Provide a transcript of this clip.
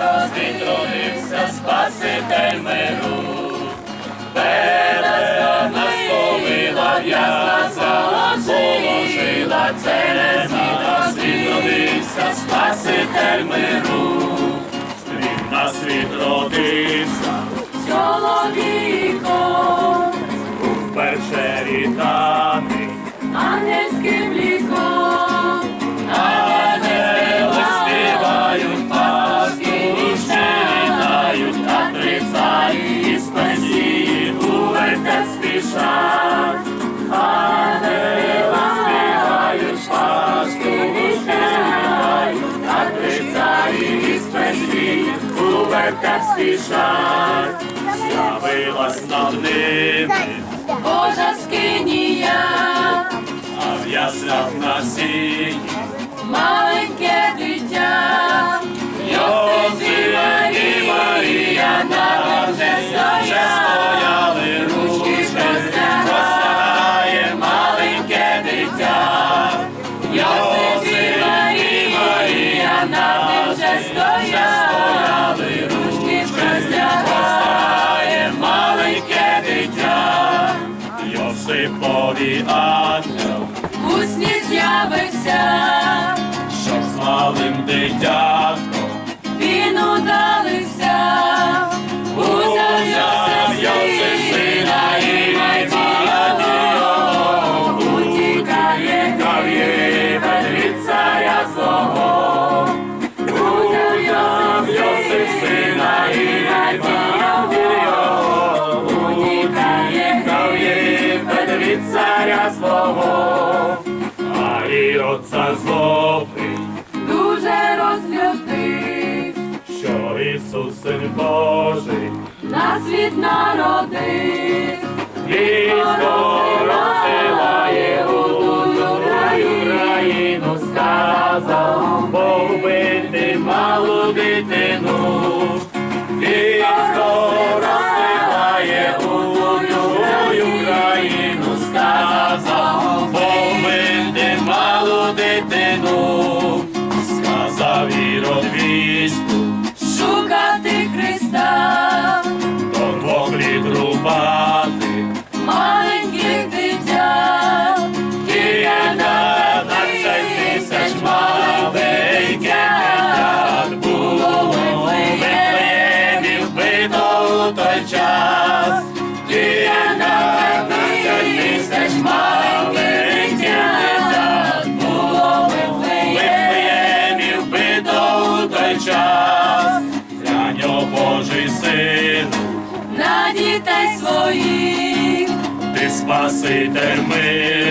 Розвітронився Спаситель миру, Перед нас повила в'яза, положила. Церезі, розвітронився Спаситель миру, Він на світ родився, чоловіком, вперше вітаний, ангельським ліком, спішать. З'явилась над ними, Божа скинія, а в яслях на сіні Йосипові ангел, у сні з'явився, що з малим царя свого, а Ірод отца злобий, дуже розлютив, що Ісус син Божий, на світ народив. і дитину, сказав Ірод війську, Шукати Христа, до двох літ рубати. маленьких дитят, Кільканадцять тисяч маленьких дитят було в вбито у той час. Дітей своїх, ти спаситель миру.